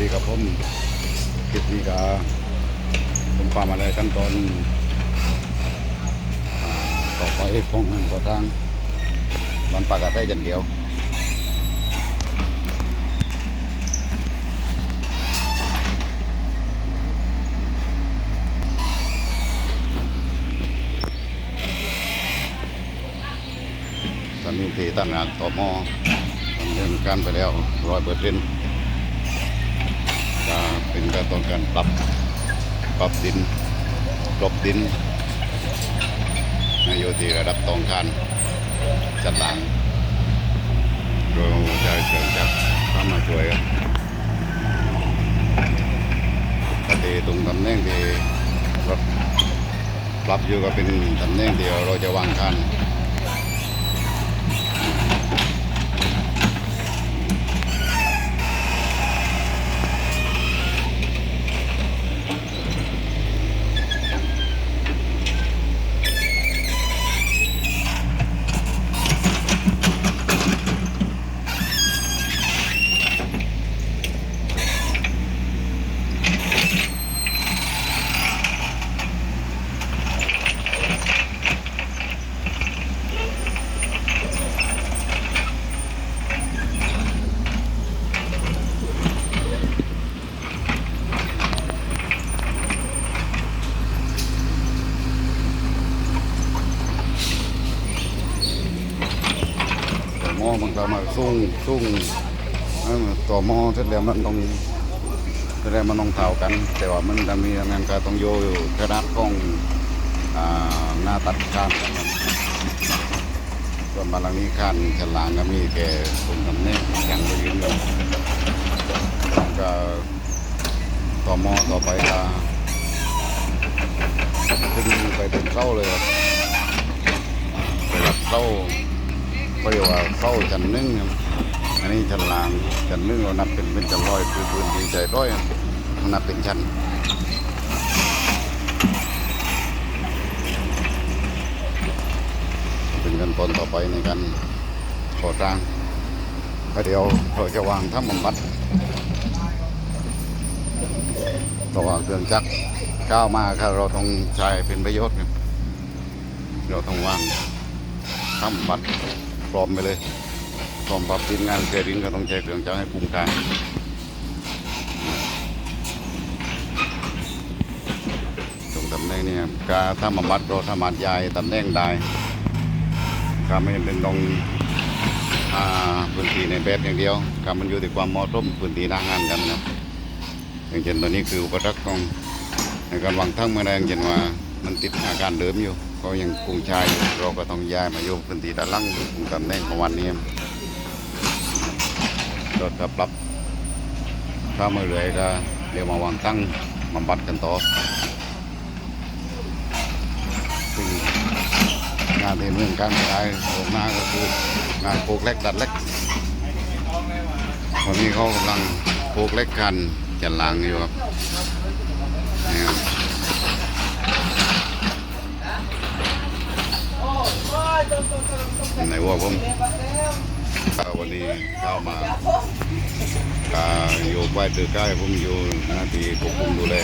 ดีครับผมคลิปนี้ก็ผมความอะไรขั้นตอนต่อไปคงต่อทางมันปากกาได้จันเดียวตอนนี้ที่ตั้งงานต่อมอดำเนินการไปแล้วร้อยเปอร์เซ็นต์ จะเป็นการตอนการปรับปรับดินกลบดินในโยที่ระดับตองคานจัดหลังเราจะเชิญจากเข้ามาช่วยกันปฏิตรงตำแหน่งที่รถปรับอยู่ก็เป็นตำแหน่งเดียวเราจะวางคาน ต่อหม้อมันก็มาสูงสูงต่อมอเสร็จแล้วมันต้องเสร็จแล้วมันต้องเท่ากัน แต่ว่ามันจะมีงานการต้องโยอยู่ขนาดของอ่าหน้าตัดข้ามกันครับส่วนบาลังนี้ข้นฉลางก็มีแค่ตรงตำแหน่งยังไม่ยืนอยู่ก็ต่อมอต่อไปก็ขึ้นไปเป็นเส้าเลยครับไปรับ เส้าก็เรียกว่าเข้าจันนึ่งครับอันนี้ชั้นล่างจันนึ่งเรานับเป็นเป็นจันร้อยคือพื้นที่ใจร้อยมันนับเป็นชั้นเป็นขั้นตอนต่อไปในการก่อสร้างก็เดี๋ยวเราจะวางถ้ำบำบัดต่อเครื่องจักรก้าวมาครับเราต้องใช้เป็นประโยชน์เราต้องวางถ้ำบำบัด พร้อมไปเลยพร้อมปรับทีมงานเคดินก็ต้องใช้เครื่องจักรให้คุ้มค่าตรงตำแหน่งนี้การถ้ามามัดเราสามารย้ายตำแหน่งได้ก็ไม่จำเป็นต้องอ่าพื้นที่ในแบบอย่างเดียวก็มันอยู่ที่ความเหมาะสมพื้นที่หน้างานกันนะครับอย่างเช่นตอนนี้คืออุปสรรคของในการวางทั้งเมื่อใดอย่างเช่นว่ามันติดอาการเดิมอยู่ ก็ยังคงใช้อยู่เราก็ต้องย้ายมาอยู่พื้นที่ด้านล่างตรงตำแหน่งของวันนี้รถก็ปรับถ้าไม่เหลือก็เดี๋ยวมาวางตั้งมาบัดกันต่อซึ่งงานที่เมืองการขายของหน้าก็คืองานโคกเล็กดัดเล็กวันนี้เขากำลังโคกเล็กกันจันลังอยู่ครับนี่ครับ ไหนว่าผมวันนี้เข้ามาอยู่ใกล้ตือใกล้ผมอยู่หน้าที่ควบคุมดูแล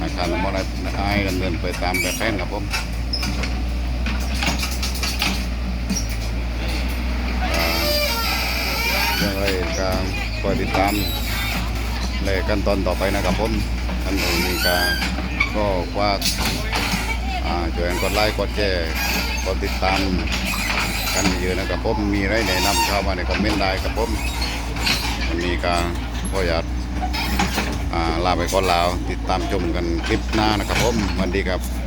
อาคารมอนัไอ้ดำเนินไปตามแบบแผนครับผมอ่าเรื่องอะไรก็คอยติดตามในขั้นตอนต่อไปนะครับผมขั้นตอนนี้ก็ก็ว่า ช่วยกันกดไลค์กดแชร์กดติดตามกันเยอะนะครับผมมีอะไรแนะนำเข้ามาในคอมเมนต์ได้ครับผมวันนี้ก็ขออยากลาไปก่อนแล้วติดตามชมกันคลิปหน้านะครับผมสวัสดีครับ